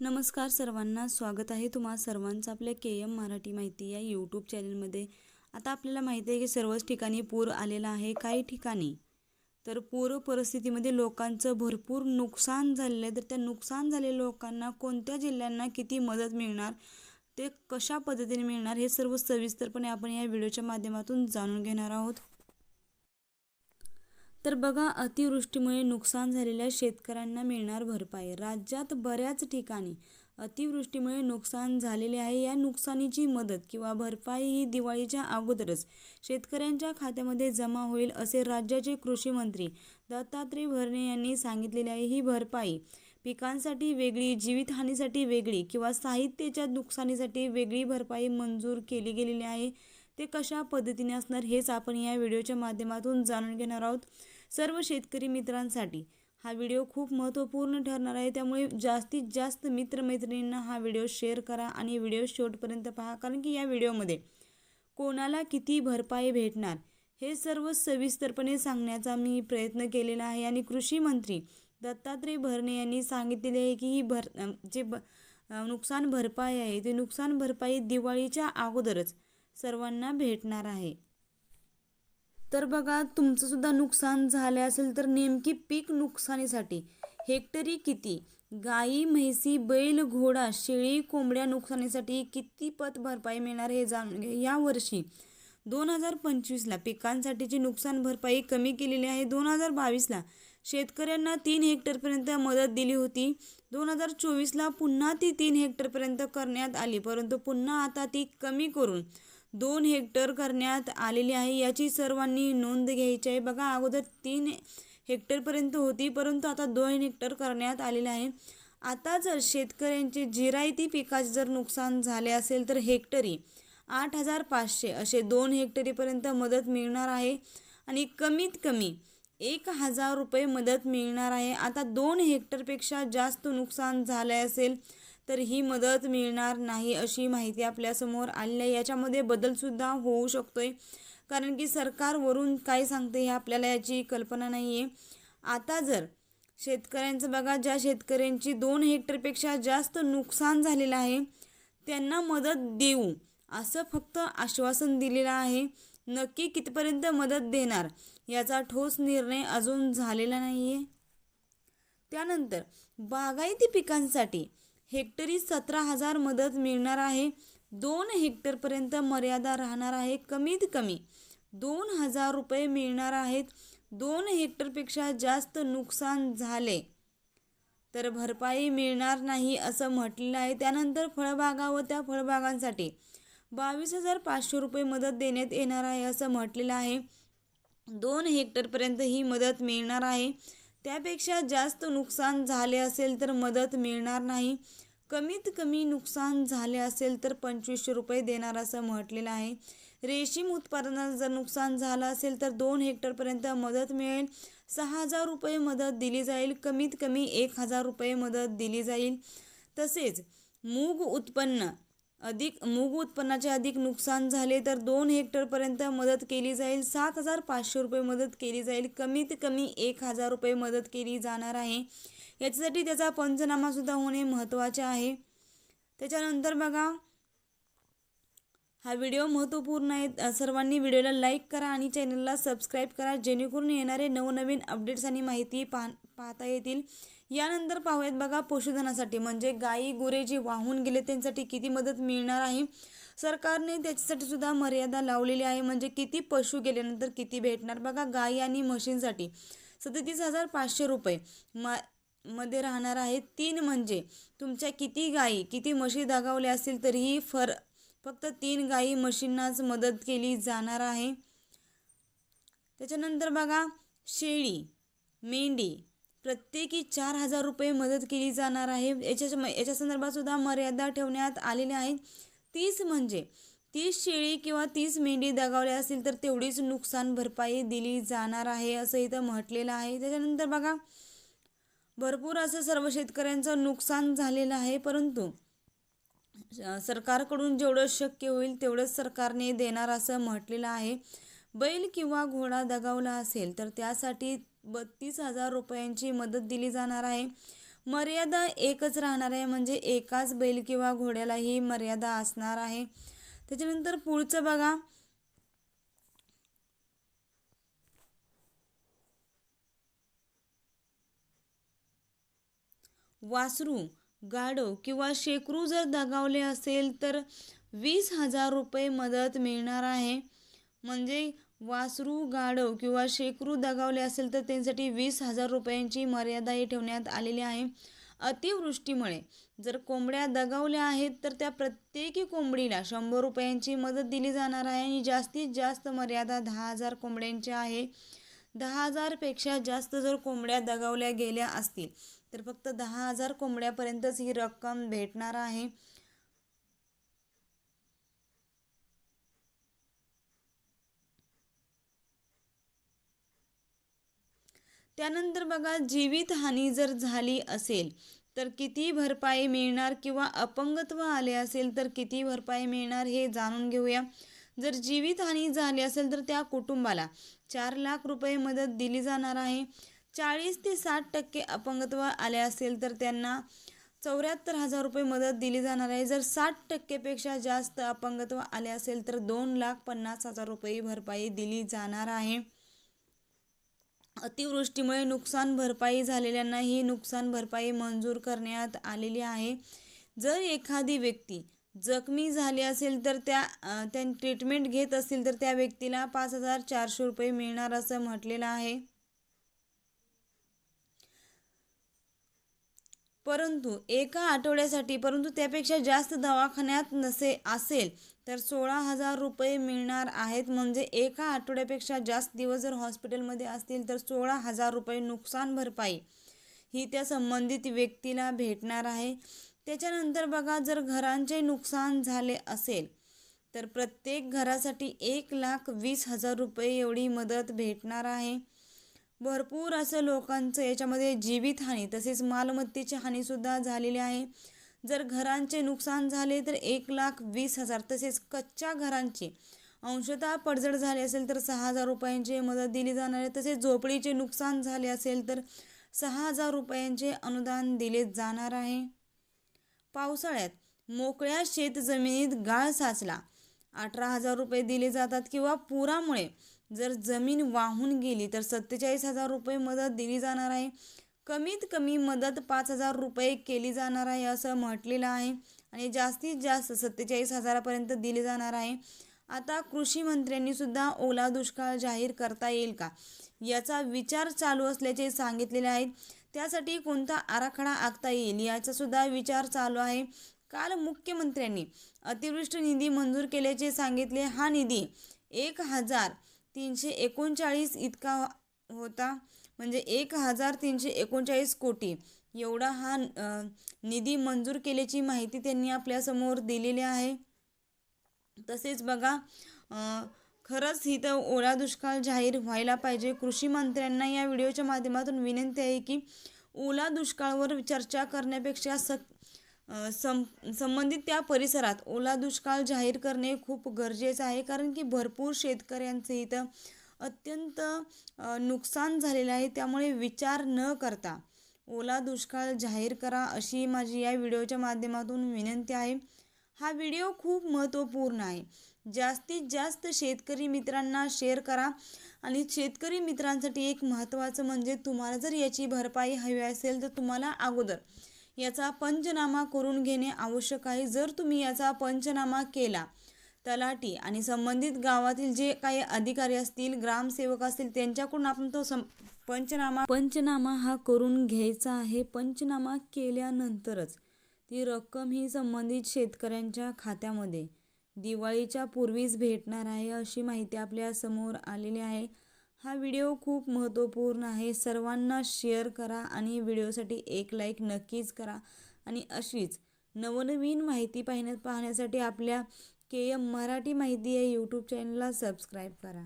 नमस्कार सर्वांना स्वागत आहे तुम्हा सर्वांचं आपल्या के एम मराठी माहिती या यूट्यूब चॅनलमध्ये आता आपल्याला माहिती आहे की सर्वच ठिकाणी पूर आलेला आहे काही ठिकाणी. तर पूर परिस्थितीमध्ये लोकांचं भरपूर नुकसान झालेलं आहे. तर त्या नुकसान झालेल्या लोकांना कोणत्या जिल्ह्यांना किती मदत मिळणार ते कशा पद्धतीने मिळणार हे सर्व सविस्तरपणे आपण या व्हिडिओच्या माध्यमातून जाणून घेणार आहोत. तर बघा अतिवृष्टीमुळे नुकसान झालेल्या शेतकऱ्यांना मिळणार भरपाई. राज्यात बऱ्याच ठिकाणी अतिवृष्टीमुळे नुकसान झालेले आहे. या नुकसानीची मदत किंवा भरपाई ही दिवाळीच्या अगोदरच शेतकऱ्यांच्या खात्यामध्ये जमा होईल असे राज्याचे कृषी मंत्री दत्तात्रय भरणे यांनी सांगितलेली आहे. ही भरपाई पिकांसाठी वेगळी जीवितहानीसाठी वेगळी किंवा साहित्याच्या नुकसानीसाठी वेगळी भरपाई मंजूर केली गेलेली आहे. ते कशा पद्धतीने असणार हेच आपण या व्हिडिओच्या माध्यमातून जाणून घेणार आहोत. सर्व शेतकरी मित्रांसाठी हा व्हिडिओ खूप महत्त्वपूर्ण ठरणार आहे. त्यामुळे जास्तीत जास्त मित्रमैत्रिणींना हा व्हिडिओ शेअर करा आणि व्हिडिओ शेवटपर्यंत पहा कारण की या व्हिडिओमध्ये कोणाला किती भरपाई भेटणार हे सर्व सविस्तरपणे सांगण्याचा मी प्रयत्न केलेला आहे. आणि कृषी मंत्री दत्तात्रय भरणे यांनी सांगितलेले आहे की ही भर जे ब नुकसान भरपाई आहे ते नुकसान भरपाई दिवाळीच्या अगोदरच सर्वांना भेटणार आहे. तर बघा तुमचं सुद्धा नुकसान झाले असेल तर नेमकी पीक नुकसानीसाठी हेक्टरी किती? गाई म्हैसी बैल घोडा शेळी कोंबड्या नुकसानीसाठी किती पत भरपाई मिळणार हे जाणून घ्या. यावर्षी दोन हजार पंचवीसला पिकांसाठीची नुकसान भरपाई कमी केलेली आहे. दोन हजार बावीसला शेतकऱ्यांना तीन हेक्टरपर्यंत मदत दिली होती. दोन हजार चोवीसला पुन्हा ती तीन हेक्टरपर्यंत करण्यात आली परंतु पुन्हा आता ती कमी करून दोन हेक्टर करण्यात आलेली आहे. याची सर्वांनी नोंद घ्यायची आहे. बघा अगोदर तीन हेक्टरपर्यंत होती परंतु आता दोन हेक्टर करण्यात आलेले आहे. आता जर शेतकऱ्यांचे जिरायती पिकाचे जर नुकसान झाले असेल तर हेक्टरी आठ हजार पाचशे असे दोन हेक्टरीपर्यंत मदत मिळणार आहे आणि कमीत कमी एक हजार रुपये मदत मिळणार आहे. आता दोन हेक्टरपेक्षा जास्त नुकसान झाले असेल तर ही मदत मिळणार नाही अशी माहिती आपल्यासमोर आली आहे. याच्यामध्ये बदलसुद्धा होऊ शकतो आहे कारण की सरकारवरून काय सांगते हे आपल्याला याची कल्पना नाही आहे आता जर शेतकऱ्यांचं बघा ज्या शेतकऱ्यांची दोन हेक्टरपेक्षा जास्त नुकसान झालेलं आहे त्यांना मदत देऊ असं फक्त आश्वासन दिलेलं आहे. नक्की कितपर्यंत मदत देणार याचा ठोस निर्णय अजून झालेला नाही आहे त्यानंतर बागायती पिकांसाठी हेक्टरी सतरा हजार मदत मिळणार आहे. दोन हेक्टरपर्यंत मर्यादा राहणार आहे. कमीत कमी दोन हजार रुपये मिळणार आहेत. दोन हेक्टरपेक्षा जास्त नुकसान झाले तर भरपाई मिळणार नाही असं म्हटलेलं आहे. त्यानंतर फळबागा व त्या फळबागांसाठी बावीस हजार पाचशे रुपये मदत देण्यात येणार आहे असं म्हटलेलं आहे. दोन हेक्टरपर्यंत ही मदत मिळणार आहे. त्यापेक्षा जास्त नुकसान झाले असेल तर मदत मिळणार नाही. कमीत कमी नुकसान झाले असेल तर पंचवीसशे रुपये देणार असं म्हटलेलं आहे. रेशीम उत्पादनात जर नुकसान झालं असेल तर दोन हेक्टरपर्यंत मदत मिळेल. सहा हजार रुपये मदत दिली जाईल. कमीत कमी एक हजार रुपये मदत दिली जाईल. तसेच मूग उत्पन्न अधिक मूग उत्पन्नाचे अधिक नुकसान झाले तर दोन हेक्टरपर्यंत मदत केली जाईल. सात हजार पाचशे रुपये मदत केली जाईल. कमीत कमी एक हजार रुपये मदत केली जाणार आहे. याच्यासाठी त्याचा पंचनामासुद्धा होणे महत्त्वाचे आहे. त्याच्यानंतर बघा हा व्हिडिओ महत्त्वपूर्ण आहे. सर्वांनी व्हिडिओला लाईक करा आणि चॅनलला सबस्क्राईब करा. जेणेकरून येणारे नवनवीन अपडेट्स आणि माहिती पाह पाहता येतील. यानंतर पाहूयात बघा पशुधनासाठी म्हणजे गाई गुरे जे वाहून गेले त्यांसाठी किती मदत मिळणार आहे? सरकारने त्याच्यासाठी सुद्धा मर्यादा लावलेली आहे. म्हणजे किती पशु गेल्यानंतर किती भेटणार? बघा गाई आणि म्हशींसाठी सदतीस हजार पाचशे रुपये म मध्ये राहणार आहे. तीन म्हणजे तुमच्या किती गायी किती म्हशी दगावल्या असतील तरीही फर फक्त तीन गायी म्हशींनाच मदत केली जाणार आहे. त्याच्यानंतर बघा शेळी मेंढी प्रत्येकी चार हजार रुपये मदत केली जाणार आहे. याच्या याच्या संदर्भातसुद्धा मर्यादा ठेवण्यात आलेल्या आहेत तीस म्हणजे तीस शेळी किंवा तीस मेंढी दगावल्या असतील तर तेवढीच नुकसान भरपाई दिली जाणार आहे असं इथं म्हटलेलं आहे. त्याच्यानंतर बघा भरपूर असं सर्व शेतकऱ्यांचं नुकसान झालेलं आहे परंतु सरकारकडून जेवढं शक्य होईल तेवढंच सरकारने देणार असं म्हटलेलं आहे. बैल किंवा घोडा दगावला असेल तर त्यासाठी बत्तीस हजार रुपयांची मदत दिली जाणार आहे. मर्यादा एकच राहणार आहे म्हणजे एकाच बैल किंवा घोड्याला ही मर्यादा असणार आहे. त्याच्यानंतर पुढचं बघा. वासरू गाढव किंवा शेकरू जर दगावले असेल तर वीस हजार रुपये मदत मिळणार आहे. म्हणजे वासरू गाढव किंवा शेकरू दगावले असेल तर त्यांसाठी वीस हजार रुपयांची मर्यादाही ठेवण्यात आलेली आहे. अतिवृष्टीमुळे जर कोंबड्या दगावल्या आहेत तर त्या प्रत्येकी कोंबडीला शंभर रुपयांची मदत दिली जाणार आहे आणि जास्तीत जास्त मर्यादा दहा हजार कोंबड्यांची आहे. दहा हजारपेक्षा जास्त जर कोंबड्या दगावल्या गेल्या असतील तर फक्त दहा हजार कोंबड्यापर्यंतच ही रक्कम भेटणार आहे. त्यानंतर बघा जीवितहानी जर झाली असेल तर किती भरपाई मिळणार किंवा अपंगत्व आले असेल तर किती भरपाई मिळणार हे जाणून घेऊया. जर जीवितहानी झाली असेल तर त्या कुटुंबाला चार लाख रुपये मदत दिली जाणार आहे. चाळीस ते साठ टक्के अपंगत्व आले असेल तर त्यांना चौऱ्याहत्तर हजार रुपये मदत दिली जाणार आहे. जर साठ टक्केपेक्षा जास्त अपंगत्व आले असेल तर दोन लाख पन्नास हजार रुपये भरपाई दिली जाणार आहे. अतिवृष्टीमुळे नुकसान भरपाई झालेल्यांना ही नुकसान भरपाई मंजूर करण्यात आलेली आहे. जर एखादी व्यक्ती जखमी झाली असेल तर त्या त्या ट्रीटमेंट घेत असतील तर त्या व्यक्तीला पाच हजार चारशे रुपये मिळणार असं म्हटलेलं आहे. परंतु एका आठवड्यासाठी परंतु त्यापेक्षा जास्त दवाखान्यात नसे असेल तर सोळा हजार रुपये मिळणार आहेत. म्हणजे एका आठवड्यापेक्षा जास्त दिवस जर हॉस्पिटलमध्ये असतील तर सोळा हजार रुपये नुकसान भरपाई ही त्या संबंधित व्यक्तीला भेटणार आहे. त्याच्यानंतर बघा जर घरांचे नुकसान झाले असेल तर प्रत्येक घरासाठी एक लाख वीस हजार रुपये एवढी मदत भेटणार आहे. भरपूर असं लोकांचं याच्यामध्ये जीवितहानी तसेच मालमत्तेची हानीसुद्धा झालेली आहे. जर घरांचे नुकसान झाले तर एक लाख वीस हजार तसेच कच्च्या घरांची अंशतः पडझड झाली असेल तर सहा हजार रुपयांची मदत दिली जाणार आहे. तसेच झोपडीचे नुकसान झाले असेल तर सहा हजार रुपयांचे अनुदान दिले जाणार आहे. पावसाळ्यात मोकळ्या शेतजमिनीत गाळ साचला. अठरा हजार रुपये दिले जातात किंवा पुरामुळे जर जमीन वाहून गेली तर सत्तेचाळीस हजार रुपये मदत दिली जाणार आहे. कमीत कमी मदत पाच हजार रुपये केली जाणार आहे असं म्हटलेलं आहे आणि जास्तीत जास्त सत्तेचाळीस हजारापर्यंत दिली जाणार आहे. आता कृषी मंत्र्यांनी सुद्धा ओला दुष्काळ जाहीर करता येईल का? याचा विचार चालू असल्याचे सांगितलेले आहेत. त्यासाठी कोणता आराखडा आखता येईल याचा सुद्धा विचार चालू आहे. काल मुख्यमंत्र्यांनी अतिवृष्टी निधी मंजूर केल्याचे सांगितले. हा निधी एक हजार तीनशे एकोणचाळीस इतका होता. म्हणजे एक हजार तीनशे एकोणचाळीस कोटी. एवढा हा निधी मंजूर केल्याची माहिती त्यांनी आपल्यासमोर दिलेली आहे. तसेच बघा खरंच ही तर ओला दुष्काळ जाहीर व्हायला पाहिजे. कृषी मंत्र्यांना या व्हिडिओच्या माध्यमातून विनंती आहे की ओला दुष्काळावर चर्चा करण्यापेक्षा स सं संबंधित त्या परिसरात ओला दुष्काळ जाहीर करणे खूप गरजेचं आहे. कारण की भरपूर शेतकऱ्यांचे इथं अत्यंत नुकसान झालेलं आहे. त्यामुळे विचार न करता ओला दुष्काळ जाहीर करा अशी माझी या व्हिडिओच्या माध्यमातून विनंती आहे. हा व्हिडिओ खूप महत्त्वपूर्ण आहे. जास्तीत जास्त शेतकरी मित्रांना शेअर करा आणि शेतकरी मित्रांसाठी एक महत्त्वाचं म्हणजे तुम्हाला जर याची भरपाई हवी असेल तर तुम्हाला अगोदर याचा पंचनामा करून घेणे आवश्यक आहे. जर तुम्ही याचा पंचनामा केला तलाठी आणि संबंधित गावातील जे काही अधिकारी असतील ग्रामसेवक असतील त्यांच्याकडून आपण तो सं पंचनामा पंचनामा हा करून घ्यायचा आहे. पंचनामा केल्यानंतरच ती रक्कम ही संबंधित शेतकऱ्यांच्या खात्यामध्ये दिवाळीच्या पूर्वीच भेटणार आहे अशी माहिती आपल्यासमोर आलेली आहे. हा व्हिडिओ खूप महत्त्वपूर्ण आहे. सर्वांना शेअर करा आणि व्हिडिओसाठी एक लाईक नक्कीच करा. आणि अशीच नवनवीन माहिती पाहण्या पाहण्यासाठी आपल्या के एम मराठी माहिती या यूट्यूब चॅनलला सबस्क्राईब करा.